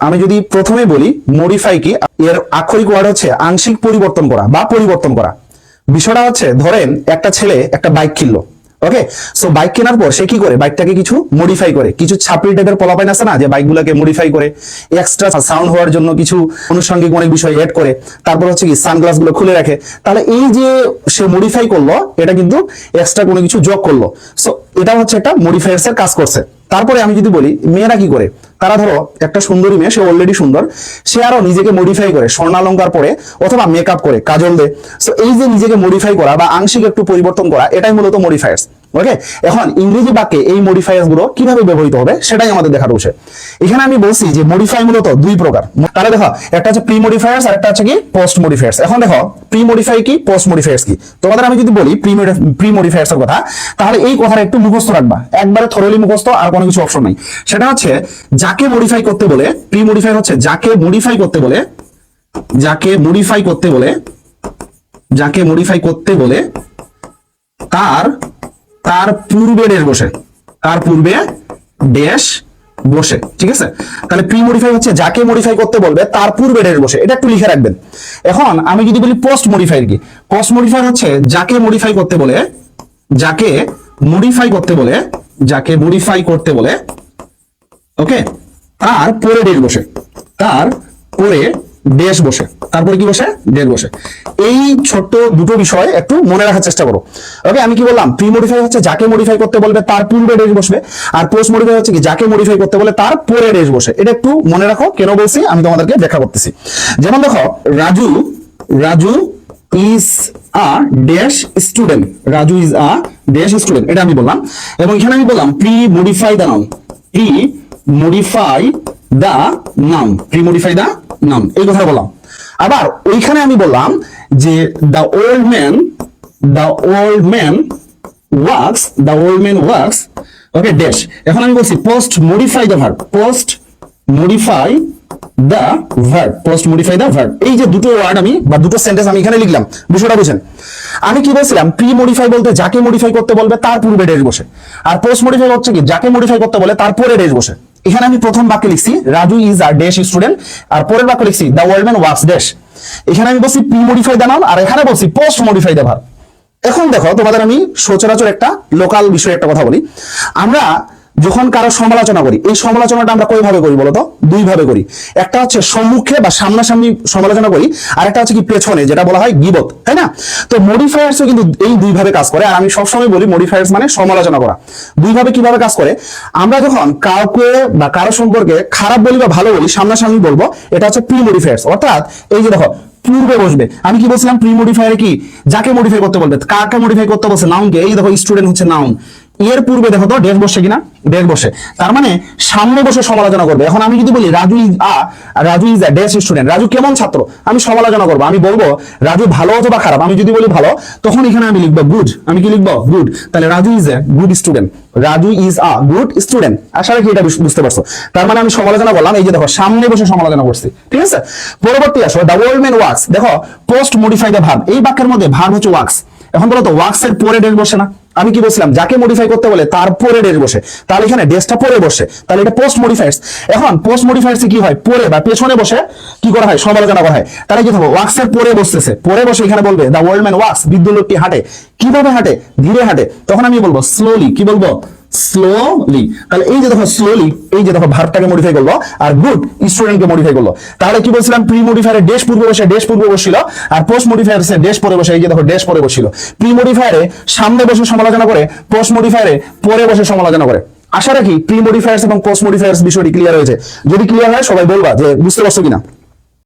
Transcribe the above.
আমি যদি প্রথমে বলি মডিফাই কি, এর আক্ষরিক ওয়ার্ড হচ্ছে আংশিক পরিবর্তন করা বা পরিবর্তন করা। বিষয়টা হচ্ছে, ধরেন একটা ছেলে একটা বাইক কিনলো ওকে সো বাইক কেনার পর সে কি করে? বাইকটাকে কিছু মডিফাই করে। কিছু ছাপড়ি টাইপের পলাপাইন আছে না, যে বাইকগুলোকে মডিফাই করে এক্সট্রা সাউন্ড হওয়ার জন্য কিছু আনুষঙ্গিক অনেক বিষয় এড করে, তারপর হচ্ছে কি সানগ্লাসগুলো খুলে রাখে। তাহলে এই যে সে মডিফাই করল, এটা কিন্তু এক্সট্রা কোনো কিছু যোগ করল। সো এটা হচ্ছে একটা মডিফায়ার্স এর কাজ করছে। তারপরে আমি যদি বলি, মেয়েরা কি করে? তারা ধরো, একটা সুন্দরী মেয়ে, সে অলরেডি সুন্দর, সে আরও নিজেকে মডিফাই করে, স্বর্ণালঙ্কার পরে অথবা মেকআপ করে, কাজল দেয় সো এই যে নিজেকে মডিফাই করা বা আংশিক একটু পরিবর্তন করা, এটাই মূলত মডিফায়ার্স ওকে এখন ইংরেজি বাক্যে এই মডিফায়ার্সগুলো কীভাবে ব্যবহৃত হবে সেটাই আমাদের দেখার বিষয় এখানে আমি বলছি যে মডিফাই মূলত দুই প্রকার। তাহলে দেখো, একটা হচ্ছে প্রি মডিফায়ার্স আর একটা হচ্ছে কি পোস্ট মডিফায়ার্স এখন দেখো প্রি মডিফাই কি পোস্ট মডিফায়ার্স কি? তোমাদের আমি যদি বলি প্রি প্রি মডিফায়ার্স এর কথা, তাহলে এই কথাটা একটু মুখস্থ রাখবা। একবারে থরলি মুখস্থ, আর কোনো কিছু অপশন নাই। সেটা হচ্ছে, যাকে মডিফাই করতে বলে প্রি মডিফাই হচ্ছে যাকে মডিফাই করতে বলে, যাকে মডিফাই করতে বলে, যাকে মডিফাই করতে বলে, তার তার পূর্বে ড্যাশ বসে। তার পূর্বে ড্যাশ বসে, ঠিক আছে? তাহলে প্রি মডিফাই হচ্ছে, যাকে মডিফাই করতে বলবে, তার পূর্বে ড্যাশ বসে। এটা একটু লিখে রাখবেন। এখন আমি যদি বলি পোস্ট মডিফাই কি? পোস্ট মডিফাই হচ্ছে, যাকে মডিফাই করতে বলে, যাকে মডিফাই করতে বলে, যাকে মডিফাই করতে বলে ওকে তার পরে ডেশ বসে। তার পরে ডেশ বসে। তারপরে কি বসে? ডেশ বসে। এই ছোট্ট দুটো বিষয় একটু মনে রাখার চেষ্টা করো। ওকে, আমি কি বললাম? প্রি মডিফাই হচ্ছে যাকে মডিফাই করতে বলবে তার পূর্বে ডেশ বসবে, আর পোস্ট মডিফাই হচ্ছে কি যাকে মডিফাই করতে বলে তার পরে ডেশ বসে। এটা একটু মনে রাখো, কেন বলছি? আমি তোমাদেরকে ব্যাখ্যা করতেছি। যেমন দেখো, Raju Raju is a dash student Raju is a dash student এটা আমি বললাম। এবং এখানে আমি বললাম pre modify the noun pre modify the noun pre modify দা নাম, এই কথা বললাম। আবার ওইখানে আমি বললাম যে the old man the old man works the old man works okay dash এখন আমি বলছি post modify the verb post modify the verb post modify the verb এই যে দুটো ওয়ার্ড আমি বা দুটো সেন্টেন্স আমি এখানে লিখলাম, বিষয়টা বুঝেন। আমি কি বলছিলাম প্রি মডিফাই বলতে যাকে মডিফাই করতে বলবে তার পূর্বে ডেস বসে। আর পোস্ট মডিফাই হচ্ছে কি, যাকে মডিফাই করতে বলে তার পরে ডেস বসে। এখানে আমি প্রথম বাক্যে লিখছি, Raju is a dash student আর পরের বাক্যে লিখছি the world man works dash এখানে আমি বলছি প্রি মডিফাই দ্য নাম আর এখানে বলছি পোস্ট মডিফাই ভার্ব এখন দেখো, তোমাদের আমি সচরাচর একটা লোকাল বিষয়ে একটা কথা বলি। আমরা যখন কারও সমালোচনা করি, এই সমালোচনাটা আমরা কয়ভাবে করি বলতো? দুই ভাবে করি। একটা হচ্ছে সম্মুখে বা সামনাসামনি সমালোচনা করি, আর একটা হচ্ছে কি পেছনে, যেটা বলা হয় গিবত, তাই না? তো মডিফায়ার্সও কিন্তু এই দুই ভাবে কাজ করে, আর আমি সবসময় বলি মডিফায়ার্স মানে সমালোচনা করা। দুই ভাবে কীভাবে কাজ করে? আমরা যখন কাউকে বা কারও সম্পর্কে খারাপ বলি বা ভালো বলি, সামনাসামনি বলব, এটা হচ্ছে প্রি মডিফায়ার্স অর্থাৎ এই যে দেখো, পূর্বে বসবে। আমি কি বলছিলাম? প্রি মডিফায়ারে কি? যাকে মডিফাই করতে বলবে? কাকে মডিফাই করতে বলছে? নাউনকে এই দেখো স্টুডেন্ট হচ্ছে নাউন এর পূর্বে দেখো তো ডেস বসে কিনা? ডেস বসে তার মানে সামনে বসে সমালোচনা করবে। এখন আমি যদি বলি, Raju is a, Raju is a dash student, Raju কেমন ছাত্র? আমি সমালোচনা করব। আমি বলব, রাজু ভালো অথবা খারাপ? আমি যদি বলি ভালো, তখন এখানে আমি লিখব গুড আমি কি লিখব? গুড তাহলে Raju is a good student Raju is a good student আশা রাখি এটা বুঝতে পারছ। তার মানে আমি সমালোচনা করলাম। এই যে দেখো, সামনে বসে সমালোচনা করছি। ঠিক আছে? পরবর্তী আসো, দ্য ওয়ার্ল্ড ম্যান ওয়ার্কস দেখো পোস্ট মডিফাই দ্য ভার্ব এই বাক্যের মধ্যে ভার্ব হচ্ছে ওয়ার্কস এখন বলো তো ওয়ার্কস এর পরে ডেস বসে না? আমি কি বলছিলাম? যাকে মডিফাই করতে বলে, তার পরে ডেস বসে। তাহলে এখানে ডেসটা পরে বসে। তাহলে এটা পোস্ট মডিফায়ার্স এখন পোস্ট মডিফায়ার্স কি হয়? পরে বা পেছনে বসে কি করা হয়? সমালোচনা করা হয়। তাহলে কি হবে ওয়ার্কস এর পরে বসতেছে। পরে বসে এখানে বলবে দা ওয়ার্ল্ড ম্যান ওয়ার্কস বিদ্যুৎ লোকটি হাঁটে। কীভাবে হাঁটে? ধীরে হাঁটে। তখন আমি বলব স্লোলি কি বলব? স্লোলি তাহলে এই যে দেখো স্লোলি এই যে দেখো মডিফাই করল, আর গুড মডিফাই করল। তাহলে কি বলছিলাম? প্রি মডিফায়ারে পূর্বে বসে বসছিল, আর পোস্ট মডিফায়ার ডেশ পরে বসে, এই যে দেখো পরে বসছিল। প্রি মডিফায়ারে সামনে বসে সমালোচনা করে পোস্ট মডিফায়ারে পরে বসে সমালোচনা করে। আশা রাখি প্রি মডিফায়ার্স এবং পোস্ট মডিফায়ার্স বিষয়টি ক্লিয়ার হয়েছে। যদি ক্লিয়ার হয়, সবাই বলবা যে বুঝতে পারছ কিনা?